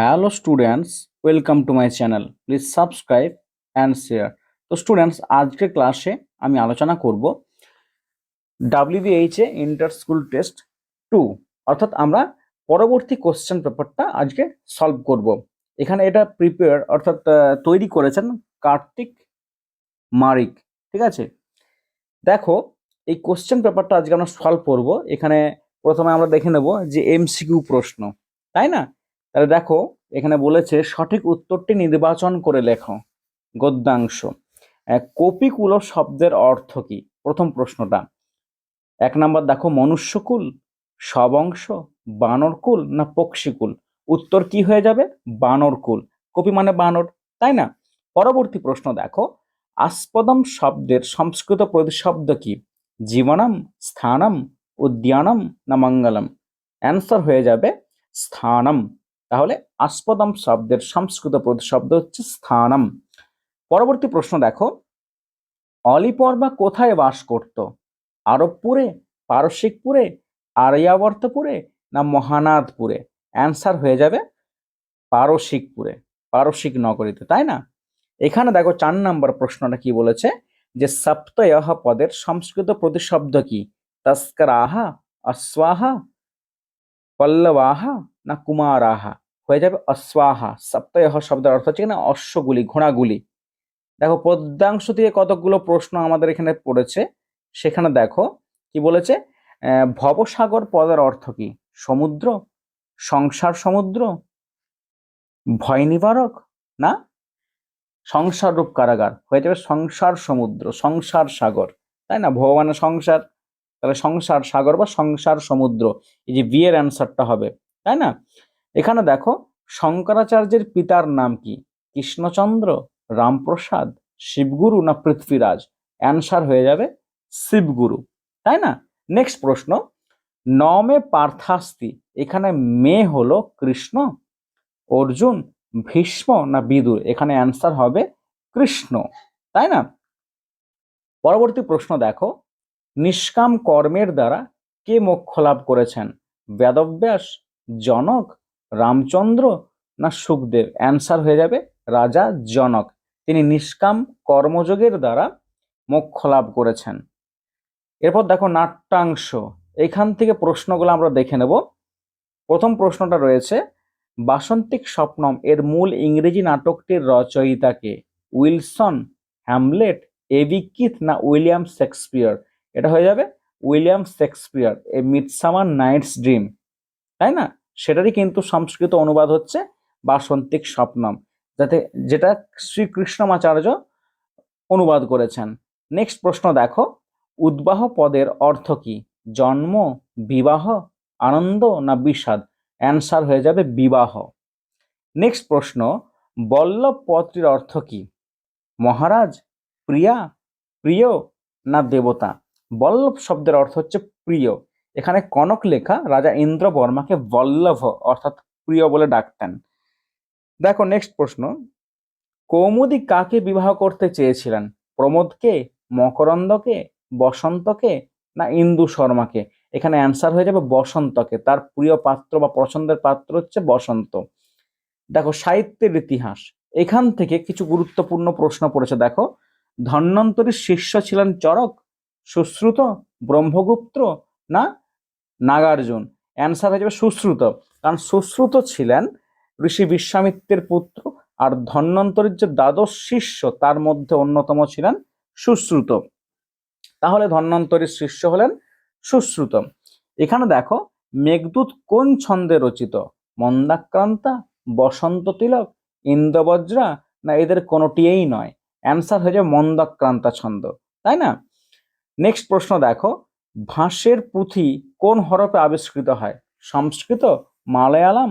Hello students welcome to my channel please subscribe and share তো students আজকের ক্লাসে আমি আলোচনা করব এ ইন্টার স্কুল টেস্ট টু অর্থাৎ আমরা পরবর্তী কোশ্চেন পেপারটা আজকে সলভ করব। এখানে এটা প্রিপেয়ার অর্থাৎ তৈরি করেছেন কার্তিক মারিক। ঠিক আছে? দেখো, এই কোশ্চেন পেপারটা আজকে আমরা সলভ করব। এখানে প্রথমে আমরা দেখে নেব যে এমসিকিউ প্রশ্ন। তাই না? তাহলে দেখো, এখানে বলেছে, সঠিক উত্তরটি নির্বাচন করে লেখো। গদ্যাংশ। কপিকুল শব্দের অর্থ কি? প্রথম প্রশ্নটা। এক নাম্বার, দেখো, মনুষ্যকুল, সবংশ, বানরকুল না পক্ষীকুল? উত্তর কি হয়ে যাবে? বানরকুল। কপি মানে বানর, তাই না? পরবর্তী প্রশ্ন, দেখো, আস্পদম শব্দের সংস্কৃত প্রতিশব্দ কি? জীবনম, স্থানম, উদ্যানম না মঙ্গলম? অ্যান্সার হয়ে যাবে, স্থানম। তাহলে আস্পদম শব্দের সংস্কৃত প্রতিশব্দ হচ্ছে স্থানম। পরবর্তী প্রশ্ন দেখো, অলিপর্বা কোথায় বাস করত? আরবপুরে, পারসিকপুরে, আরিয়াবর্তপুরে না মহানাদপুরে অ্যান্সার হয়ে যাবে পারসিকপুরে, পারসিক নগরীতে, তাই না? এখানে দেখো চার নম্বর প্রশ্নটা কি বলেছে যে সপ্তয়হ পদের সংস্কৃত প্রতিশব্দ কি? তস্করাহা, অশ্বাহা, পল্লবাহা না কুমারাহা, হয়ে যাবে অশ্বাহা সপ্তাহ শব্দের অর্থ হচ্ছে না, অশ্বগুলি, ঘোড়াগুলি। দেখো পদ্যাংশ থেকে কতগুলো প্রশ্ন আমাদের এখানে পড়েছে, সেখানে দেখো, কি বলেছে? ভবসাগর পদের অর্থ কি? সমুদ্র? সংসার সমুদ্র? ভয় নিবারক? না? সংসার রূপ কারাগার, হয়ে যাবে সংসার সমুদ্র, সংসার সাগর। তাই না? ভগবানের সংসার, তাহলে সংসার সাগর বা সংসার সমুদ্র, এই যে বিয়ের অ্যান্সারটা হবে। তাই না? এখানে দেখো, শঙ্করাচার্যের পিতার নাম কি? কৃষ্ণচন্দ্র, রামপ্রসাদ, শিবগুরু না পৃথ্বীরাজ? অ্যান্সার হয়ে যাবে শিবগুরু। তাই না? নেক্সট প্রশ্ন, নমে পার্থাস্তি, এখানে মেয়ে হলো কৃষ্ণ, অর্জুন ভীষ্ম না বিদুর? এখানে অ্যান্সার হবে কৃষ্ণ। তাই না? পরবর্তী প্রশ্ন দেখো, নিষ্কাম কর্মের দ্বারা কে মোক্ষ লাভ করেছেন? বেদব্যাস জনক, রামচন্দ্র না সুখদেব? অ্যান্সার হয়ে যাবে রাজা জনক। তিনি নিষ্কাম কর্মযোগের দ্বারা মোক্ষ লাভ করেছেন। এরপর দেখো নাট্যাংশ। এখান থেকে প্রশ্নগুলো আমরা দেখে নেব। প্রথম প্রশ্নটা রয়েছে, বাসন্তিক স্বপ্নম এর মূল ইংরেজি নাটকটির রচয়িতাকে উইলসন, হ্যামলেট এভিকিথ না উইলিয়াম শেক্সপিয়ার? এটা হয়ে যাবে William Shakespeare, A Midsummer Night's Dream. তাই না? সেটারই কিন্তু সংস্কৃত অনুবাদ হচ্ছে বাসন্তিক স্বপ্নম, যাতে যেটা শ্রীকৃষ্ণমাচার্য অনুবাদ করেছেন। নেক্সট প্রশ্ন দেখো, উদ্বাহ পদের অর্থ কি? জন্ম, বিবাহ, আনন্দ না বিষাদ? অ্যান্সার হয়ে যাবে বিবাহ। নেক্সট প্রশ্ন, বল্লভ পদটির অর্থ কি? মহারাজ, প্রিয়া, প্রিয় না দেবতা? বল্লভ শব্দের অর্থ হচ্ছে প্রিয়। এখানে কনক লেখা, রাজা ইন্দ্র বর্মাকে বল্লভ অর্থাৎ প্রিয় বলে ডাকতেন। দেখো নেক্সট প্রশ্ন। কৌমুদি কাকে বিবাহ করতে চেয়েছিলেন? প্রমোদকে, মকরন্দকে, বসন্তকে না ইন্দু শর্মাকে? এখানে অ্যান্সার হয়ে যাবে বসন্তকে। তার প্রিয় পাত্র বা পছন্দের পাত্র হচ্ছে বসন্ত। দেখো সাহিত্যের ইতিহাস। এখান থেকে কিছু গুরুত্বপূর্ণ প্রশ্ন পড়েছে। দেখো, ধন্বন্তরীর শিষ্য ছিলেন চরক সুশ্রুত, ব্রহ্মগুপ্ত না নাগার্জুন। অ্যান্সার হয়ে যাবে সুশ্রুত। কারণ সুশ্রুত ছিলেন ঋষি বিশ্বামিত্রের পুত্র আর ধন্বন্তরীর যে দ্বাদশ শিষ্য তার মধ্যে অন্যতম ছিলেন সুশ্রুত। তাহলে ধন্বন্তরীর শিষ্য হলেন সুশ্রুত। এখানে দেখো, মেঘদূত কোন ছন্দে রচিত? মন্দাক্রান্তা, বসন্ত তিলক, ইন্দ্রবজ্রা? না এদের কোনোটিই নয়। অ্যান্সার হয়ে যাবে মন্দাক্রান্তা ছন্দ। তাই না? নেক্সট প্রশ্ন দেখো, ভাঁসের পুঁথি কোন হরফে আবিষ্কৃত হয়? সংস্কৃত, মালয়ালাম,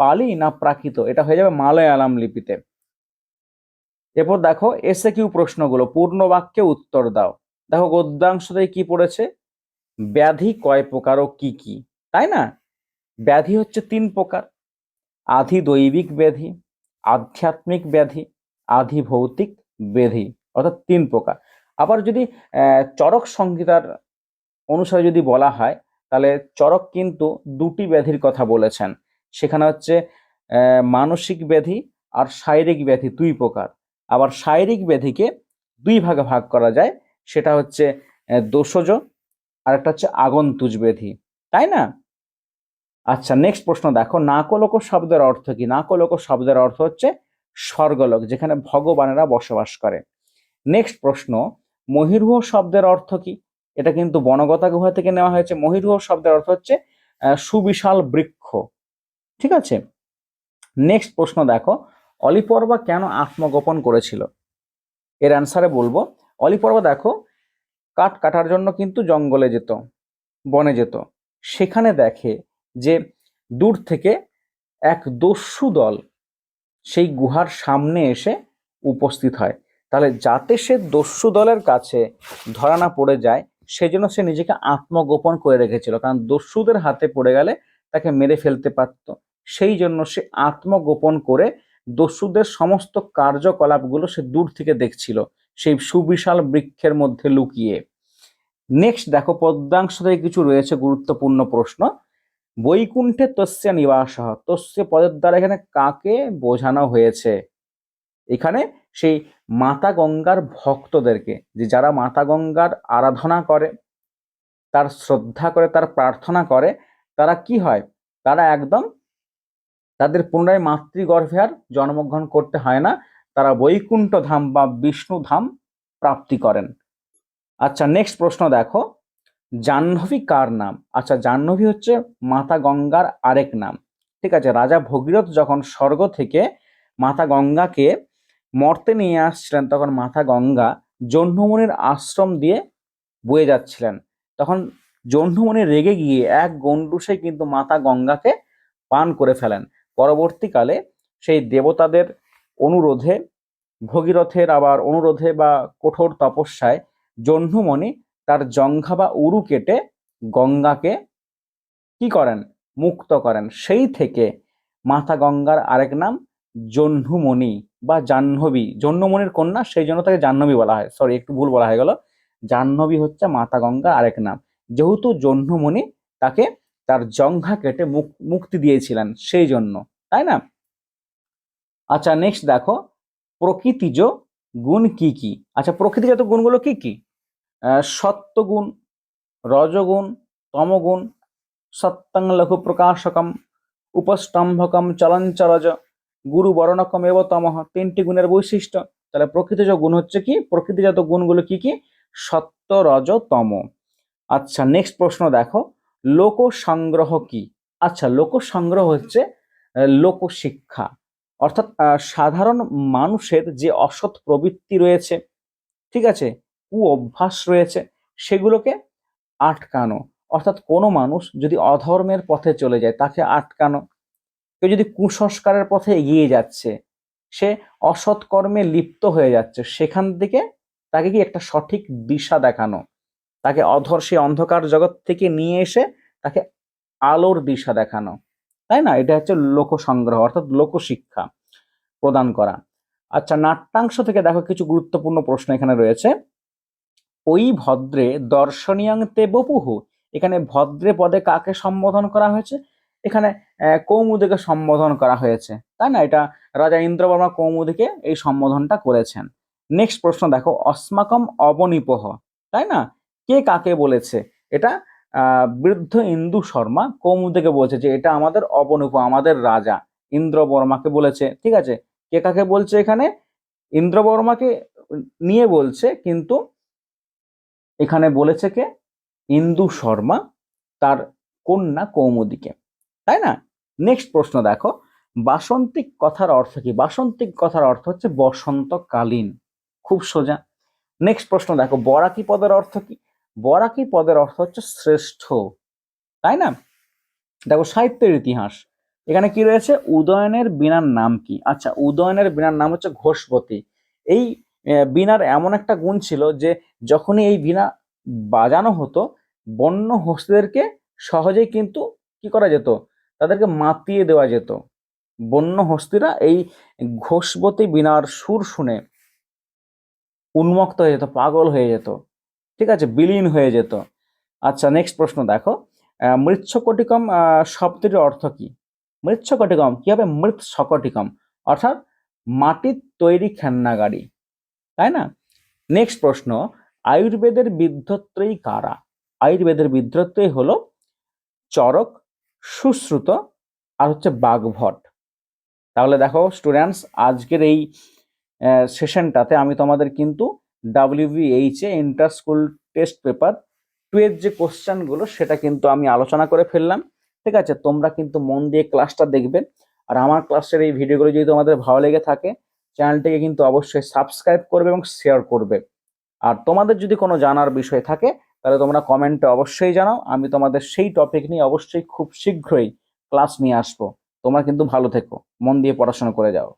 পালি না প্রাকৃত? এটা হয়ে যাবে মালয়ালাম লিপিতে। এরপর দেখো, এসে কিউ প্রশ্নগুলো পূর্ণ বাক্যে উত্তর দাও। দেখো গদ্যাংশতে কি পড়েছে? ব্যাধি কয় প্রকার ও কি কি? তাই না? ব্যাধি হচ্ছে তিন প্রকার। আধি দৈবিক ব্যাধি, আধ্যাত্মিক ব্যাধি, আধি ভৌতিক ব্যাধি, অর্থাৎ তিন প্রকার। আবার যদি চরক সংহিতার অনুসারে যদি বলা হয়, তাহলে চরক কিন্তু দুটি ব্যাধির কথা বলেছেন। সেখানে হচ্ছে মানসিক ব্যাধি আর শারীরিক ব্যাধি দুই প্রকার। আবার শারীরিক ব্যাধিকে দুই ভাগে ভাগ করা যায়, সেটা হচ্ছে দোষজ আর একটা হচ্ছে আগন্তুজ ব্যাধি। তাই না? আচ্ছা নেক্সট প্রশ্ন দেখো, নাকলোক শব্দের অর্থ কি? নাকলোক শব্দের অর্থ হচ্ছে স্বর্গলোক, যেখানে ভগবানেরা বসবাস করে। নেক্সট প্রশ্ন মহিরুহ শব্দের অর্থ কি? এটা কিন্তু বনগতা গুহা থেকে নেওয়া হয়েছে। মহিরুহ শব্দের অর্থ হচ্ছে সুবিশাল বৃক্ষ। ঠিক আছে? নেক্সট প্রশ্ন দেখো। অলিপর্বা কেন আত্মগোপন করেছিল? এর অ্যান্সারে বলব। অলিপর্বা দেখো, কাঠ কাটার জন্য কিন্তু জঙ্গলে যেত, বনে যেত। সেখানে দেখে যে দূর থেকে এক দস্যু দল সেই গুহার সামনে এসে উপস্থিত হয়। তাহলে যাতে সে দস্যু দলের কাছে ধরা না পড়ে যায় সেজন্য সে নিজেকে আত্মগোপন করে রেখেছিল। কারণ দস্যুদের হাতে পড়ে গেলে তাকে মেরে ফেলতে পারত। সেই জন্য সে আত্মগোপন করে দস্যুদের সমস্ত কার্যকলাপগুলো সে দূর থেকে দেখছিল, সেই সুবিশাল বৃক্ষের মধ্যে লুকিয়ে। নেক্সট দেখো, পদ্মাংশ থেকে কিছু রয়েছে গুরুত্বপূর্ণ প্রশ্ন। বৈকুণ্ঠে তস্য নিবাস। তস্য পদের দ্বারা এখানে কাকে বোঝানো হয়েছে? এখানে সেই মাতা গঙ্গার ভক্তদেরকে, যে যারা মাতা গঙ্গার আরাধনা করে, তার শ্রদ্ধা করে, তার প্রার্থনা করে, তারা কি হয়? তারা একদম তাদের পুনরায় মাতৃগর্ভে আর জন্মগ্রহণ করতে হয় না। তারা বৈকুণ্ঠ ধাম বা বিষ্ণু ধাম প্রাপ্তি করেন। আচ্ছা নেক্সট প্রশ্ন দেখো। জাহ্নবী কার নাম? আচ্ছা জাহ্নবী হচ্ছে মাতা গঙ্গার আরেক নাম। ঠিক আছে, রাজা ভগীরথ যখন স্বর্গ থেকে মাতা গঙ্গাকে মর্তে নিয়ে আসছিলেন তখন মাতা গঙ্গা জহ্নমণির আশ্রম দিয়ে বয়ে যাচ্ছিলেন। তখন জহ্নমণি রেগে গিয়ে এক গন্ডুসে কিন্তু মাতা গঙ্গাকে পান করে ফেলেন। পরবর্তীকালে সেই দেবতাদের অনুরোধে, ভগীরথের আবার অনুরোধে বা কঠোর তপস্যায় জহ্নমণি তার জঙ্ঘা বা উরু কেটে গঙ্গাকে কি করেন? মুক্ত করেন। সেই থেকে মাতা গঙ্গার আরেক নাম জহ্নুমণি। বা জাহ্নবী, জহ্নমণির কন্যা, সেই জন্য তাকে জাহ্নবী বলা হয়। সরি একটু ভুল বলা হয়ে গেল। জাহ্নবী হচ্ছে মাতা গঙ্গা আরেক নাম। যেহেতু জহ্নমণি তাকে তার জঙ্ঘা কেটে মুক- মুক্তি দিয়েছিলেন সেই জন্য, তাই না? আচ্ছা নেক্সট দেখো, প্রকৃতিজ গুণ কি কি? আচ্ছা প্রকৃতিজাত গুণগুলো কি কি? সত্ত্বগুণ রজগুণ, তমগুণ, সত্যং লঘু প্রকাশকম উপস্তম্ভকম, চলঞ্চরজ গুরু বর্ণকম এব তমহ তিনটি গুণের বৈশিষ্ট্য। তাহলে প্রকৃতিজ গুণ হচ্ছে কি? প্রকৃতিজাত গুণগুলো কি কি? সত্য রজ তম। আচ্ছা নেক্সট প্রশ্ন দেখো। লোক সংগ্রহ কি? আচ্ছা লোক সংগ্রহ হচ্ছে লোকশিক্ষা। অর্থাৎ সাধারণ মানুষের যে অসৎ প্রবৃত্তি রয়েছে, ঠিক আছে কু অভ্যাস রয়েছে, সেগুলোকে আটকানো। অর্থাৎ কোনো মানুষ যদি অধর্মের পথে চলে যায়, তাকে আটকানো। কেউ যদি কুসংস্কারের পথে এগিয়ে যাচ্ছে, সে অসৎ কর্মে লিপ্ত হয়ে যাচ্ছে, সেখান থেকে তাকে কি একটা সঠিক দিশা দেখানো? তাকে অধর সে অন্ধকার জগৎ থেকে নিয়ে এসে তাকে আলোর দিশা দেখানো। তাই না? এটা হচ্ছে লোকসংগ্রহ, অর্থাৎ লোকশিক্ষা প্রদান করা। আচ্ছা নাট্যাংশ থেকে দেখো কিছু গুরুত্বপূর্ণ প্রশ্ন এখানে রয়েছে। ওই ভদ্রে দর্শনীয়ং বপুহু, এখানে ভদ্রে পদে কাকে সম্বোধন করা হয়েছে? এখানে কৌমুদিকে সম্বোধন করা হয়েছে। তাই না? এটা রাজা ইন্দ্রবর্মা কৌমুদিকে এই সম্বোধনটা করেছেন। নেক্সট প্রশ্ন দেখো, অস্মাকম অবনিপহ। তাই না? কে কাকে বলেছে? এটা বৃদ্ধ ইন্দু শর্মা কৌমুদীকে বলছে যে, এটা আমাদের অবনিপ আমাদের রাজা ইন্দ্রবর্মাকে বলেছে। ঠিক আছে? কে কাকে বলছে এখানে? ইন্দ্রবর্মাকে নিয়ে বলছে, কিন্তু এখানে বলেছে কে? ইন্দু শর্মা, তার কন্যা কৌমুদীকে। তাই না? নেক্সট প্রশ্ন দেখো। বাসন্তিক কথার অর্থ কি? বাসন্তিক কথার অর্থ হচ্ছে বসন্তকালীন। খুব সোজা। নেক্সট প্রশ্ন দেখো। বরাকি পদের অর্থ কি? বরাকি পদের অর্থ হচ্ছে শ্রেষ্ঠ। তাই না? দেখো, সাহিত্যের ইতিহাস। এখানে কি রয়েছে? উদয়নের বীণার নাম কি? আচ্ছা উদয়নের বিনার নাম হচ্ছে ঘোষপতি। এই বীণার এমন একটা গুণ ছিল যে যখনই এই বীণা বাজানো হতো, বন্য হস্তিদেরকে সহজেই কিন্তু কি করা যেত? তাদেরকে মাতিয়ে দেওয়া যেত। বন্য হস্তিরা এই ঘোষবতী বীণার সুর শুনে উন্মুক্ত হয়ে যেত পাগল হয়ে যেত ঠিক আছে? বিলীন হয়ে যেত। আচ্ছা নেক্সট প্রশ্ন দেখো। আহ, মৃচ্ছকটিকম শব্দটির অর্থ কি? মৃৎ সকটিকম কি হবে মৃৎ সকটিকম অর্থাৎ মাটির তৈরি খেলনা গাড়ি তাই না? নেক্সট প্রশ্ন আয়ুর্বেদের বিদ্ধত্রয়ী কারা? আয়ুর্বেদের বিদ্ধত্রয়ী হলো চরক সুশ্রুত আর হচ্ছে বাঘভট। তাহলে দেখো স্টুডেন্টস আজকের এই সেশনটাতে আমি তোমাদের কিন্তু WBH inter school test paper two এর যে কোশ্চেনগুলো সেটা কিন্তু আমি আলোচনা করে ফেললাম। ঠিক আছে? তোমরা কিন্তু মন দিয়ে ক্লাসটা দেখবে। আর আমার ক্লাসের এই ভিডিওগুলো যদি তোমাদের ভালো লেগে থাকে চ্যানেলটিকে কিন্তু অবশ্যই সাবস্ক্রাইব করবে এবং শেয়ার করবে। আর তোমাদের যদি কোনো জানার বিষয় থাকে তাহলে তোমরা কমেন্টে অবশ্যই জানাও। আমি তোমাদের সেই টপিক নিয়ে অবশ্যই খুব শীঘ্রই ক্লাস নিয়ে আসব। তোমরা কিন্তু ভালো থেকো। মন দিয়ে পড়াশোনা করে যাও।